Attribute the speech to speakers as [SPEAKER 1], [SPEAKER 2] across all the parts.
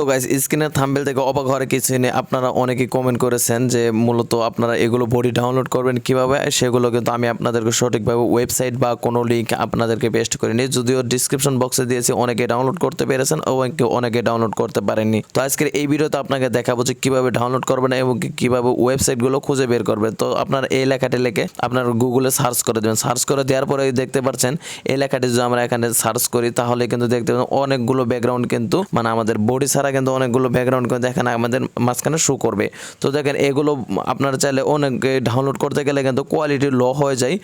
[SPEAKER 1] তো গাইস স্ক্রিনের থাম্বেল থেকে অবাক হওয়ার কিছু নেই। আপনারা অনেকেই কমেন্ট করেছেন যে, মূলত আপনারা এগুলো বডি ডাউনলোড করবেন কীভাবে? সেগুলো কিন্তু আমি আপনাদেরকে সঠিকভাবে ওয়েবসাইট বা কোনো লিঙ্ক আপনাদেরকে পেস্ট করিনি। যদিও ডিসক্রিপশন বক্সে দিয়েছি, অনেকে ডাউনলোড করতে পেরেছেন এবং অনেকে ডাউনলোড করতে পারেননি। তো আজকের এই ভিডিওতে আপনাকে দেখাবো যে কীভাবে ডাউনলোড করবেন এবং কীভাবে ওয়েবসাইটগুলো খুঁজে বের করবেন। তো আপনার এই লেখাটি লিখে আপনার গুগলে সার্চ করে দেবেন। সার্চ করে দেওয়ার পরে দেখতে পাচ্ছেন, এই লেখাটি যদি আমরা এখানে সার্চ করি, তাহলে কিন্তু দেখতে পাবেন অনেকগুলো ব্যাকগ্রাউন্ড কিন্তু মানে আমাদের বডি ছাড়া কিন্তু অনেকগুলো ব্যাকগ্রাউন্ড কিন্তু এখানে আমাদের মাঝখানে শো করবে। তো দেখেন, এগুলো আপনারা চাইলে অনেক ডাউনলোড করতে গেলে কিন্তু কোয়ালিটি লো হয়ে যায়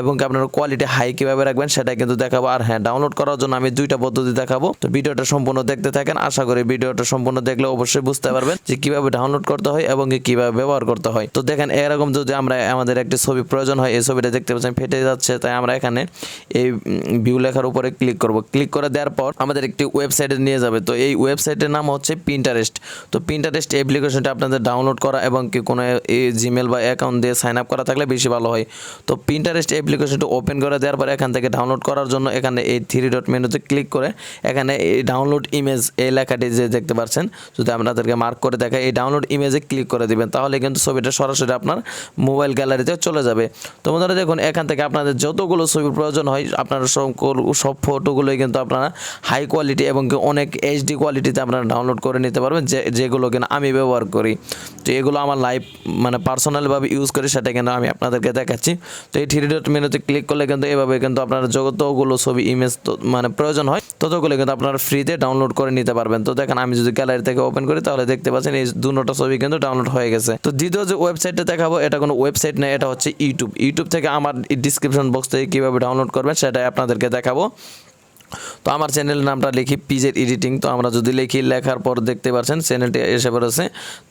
[SPEAKER 1] এবং আপনারা কোয়ালিটি হাই কীভাবে রাখবেন সেটা কিন্তু দেখাবো। আর হ্যাঁ ডাউনলোড করার জন্য আমি দুইটা পদ্ধতি দেখাবো। তো ভিডিওটা সম্পূর্ণ দেখতে থাকেন। আশা করি ভিডিওটা সম্পূর্ণ দেখলে অবশ্যই বুঝতে পারবেন যে কীভাবে ডাউনলোড করতে হয় এবং কীভাবে ব্যবহার করতে হয়। তো দেখেন, এরকম যদি আমরা, আমাদের একটি ছবি প্রয়োজন হয়, এই ছবিটা দেখতে পাচ্ছেন, ফেটে যাচ্ছে। তাই আমরা এখানে এই ভিউ লেখার উপরে ক্লিক করব। ক্লিক করে দেওয়ার পর আমাদের একটি ওয়েবসাইটে নিয়ে যাবে। তো এই ওয়েবসাইটের নাম হচ্ছে পিন্টারেস্ট তো পিন্টারেস্ট অ্যাপ্লিকেশনটা আপনাদের ডাউনলোড করা এবং কি কোনো জিমেল বা অ্যাকাউন্ট দিয়ে সাইন আপ করা থাকলে বেশি ভালো হয়। তো পিন্টারেস্ট অ্যাপ্লিকেশনটা ওপেন করে দেওয়ার পর এখান থেকে ডাউনলোড করার জন্য এখানে এই থ্রি ডট মেনুতে ক্লিক করে এখানে এই ডাউনলোড ইমেজ এই লেখাটি যে দেখতে পাচ্ছেন, যদি আপনাদেরকে মার্ক করে দেখায়, এই ডাউনলোড ইমেজে ক্লিক করে দিবেন, তাহলে কিন্তু ছবিটা সরাসরি আপনার মোবাইল গ্যালারিতে চলে যাবে। তো বন্ধুরা দেখুন, এখান থেকে আপনাদের যতগুলো ছবির প্রয়োজন হয়, আপনারা সব ফটোগুলোই কিন্তু আপনারা হাই কোয়ালিটি এবং অনেক এইচডি কোয়ালিটিতে আপনারা ডাউনলোড করে নিতে পারবেন, যে, যেগুলো কিনা আমি ব্যবহার করি। তো এগুলো আমার লাইভ মানে পার্সোনালভাবে ইউজ করি, সেটা কিন্তু আমি আপনাদেরকে দেখাচ্ছি। তো এই থ্রি ডট মেনুতে ক্লিক করলে কিন্তু এভাবে কিন্তু আপনার যতগুলো ছবি ইমেজ মানে প্রয়োজন হয়, ততগুলো কিন্তু আপনারা ফ্রিতে ডাউনলোড করে নিতে পারবেন। তো দেখেন আমি যদি গ্যালারি থেকে ওপেন করি, তাহলে দেখতে পাচ্ছেন এই দুটো ছবি কিন্তু ডাউনলোড হয়ে গেছে। তো দ্বিতীয় যে ওয়েবসাইটটা দেখাবো, এটা কোনো ওয়েবসাইট নেই এটা হচ্ছে ইউটিউব ইউটিউব থেকে আমার ডিসক্রিপশন বক্স থেকে কীভাবে ডাউনলোড করবেন, সেটাই আপনাদেরকে দেখাবো। তো আমার চ্যানেলের নামটা লিখি পিজের এডিটিং তো আমরা যদি লিখি লেখার পর দেখতে পাচ্ছেন চ্যানেলটি এসে পড়েছে।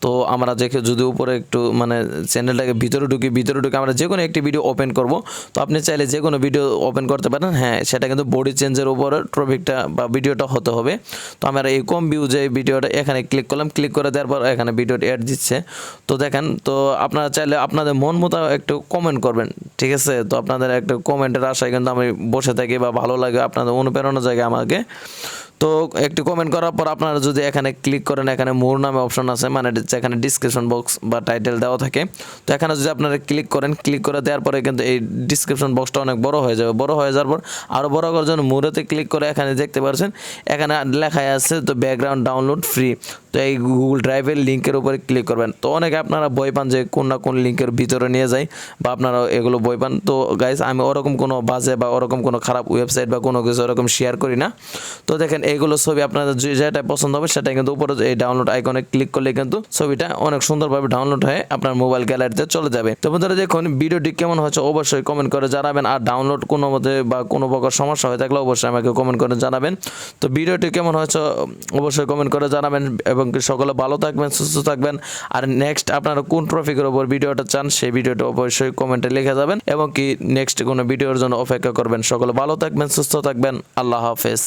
[SPEAKER 1] তো আমরা দেখে যদি উপরে একটু মানে চ্যানেলটাকে ভিতরে ঢুকি, ভিতরে ঢুকে আমরা যে কোনো একটি ভিডিও ওপেন করব। তো আপনি চাইলে যে কোনো ভিডিও ওপেন করতে পারেন। হ্যাঁ সেটা কিন্তু বডি চেঞ্জের উপরে টপিকটা বা ভিডিওটা হতে হবে। তো আমরা এই কম ভিউ যে ভিডিওটা এখানে ক্লিক করলাম। ক্লিক করে দেওয়ার পর এখানে ভিডিওটি অ্যাড দিচ্ছে। তো দেখেন, তো আপনারা চাইলে আপনাদের মন মতো একটু কমেন্ট করবেন, ঠিক আছে? তো আপনাদের একটা কমেন্টের আশায় কিন্তু আমি বসে থাকি বা ভালো লাগে, আপনাদের অনুপ্রেরণা জায়গা আমাকে। তো একটি কমেন্ট করার পর আপনারা যদি এখানে ক্লিক করেন, এখানে মোর নামে অপশন আছে মানে এখানে ডিসক্রিপশন বক্স বা টাইটেল দেওয়া থাকে, তো এখানে যদি আপনারা ক্লিক করেন ক্লিক করে দেওয়ার পরে কিন্তু এই ডিসক্রিপশন বক্সটা অনেক বড় হয়ে যাবে। বড় হয়ে যাওয়ার পর আরও বড় করার জন্য মোড়েতে ক্লিক করে এখানে দেখতে পাচ্ছেন এখানে লেখায় আছে তো ব্যাকগ্রাউন্ড ডাউনলোড ফ্রি তো এই গুগল ড্রাইভের লিঙ্কের উপরে ক্লিক করবেন। তো অনেকে আপনারা বই পান যে কোন না কোন লিঙ্কের ভিতরে নিয়ে যায় বা আপনারা এগুলো বই পান। তো গাইজ আমি ওরকম কোনো বাজে বা ওরকম কোনো খারাপ ওয়েবসাইট বা কোনো কিছু ওরকম শেয়ার করি না। তো দেখেন এইগুলো ছবি আপনাদের যে যেটা পছন্দ হবে সেটা কিন্তু উপরে এই ডাউনলোড আইকনে ক্লিক করলে কিন্তু ছবিটা অনেক সুন্দরভাবে ডাউনলোড হয়ে আপনার মোবাইল গ্যালারিতে চলে যাবে। তো বন্ধুরা দেখুন, ভিডিওটি কেমন হয়েছে অবশ্যই কমেন্ট করে জানাবেন। আর ডাউনলোড কোনো মতে বা কোনো প্রকার সমস্যা হয়ে থাকলে অবশ্যই আমাকে কমেন্ট করে জানাবেন। তো ভিডিওটি কেমন হয়েছে অবশ্যই কমেন্ট করে জানাবেন এবং সকলে ভালো থাকবেন, সুস্থ থাকবেন। আর নেক্সট আপনারা কোন ট্রফিকের ওপর ভিডিওটা চান সেই ভিডিওটা অবশ্যই কমেন্টে লিখে যাবেন এবং কি নেক্সট কোনো ভিডিওর জন্য অপেক্ষা করবেন। সকলে ভালো থাকবেন, সুস্থ থাকবেন। আল্লাহ হাফেজ।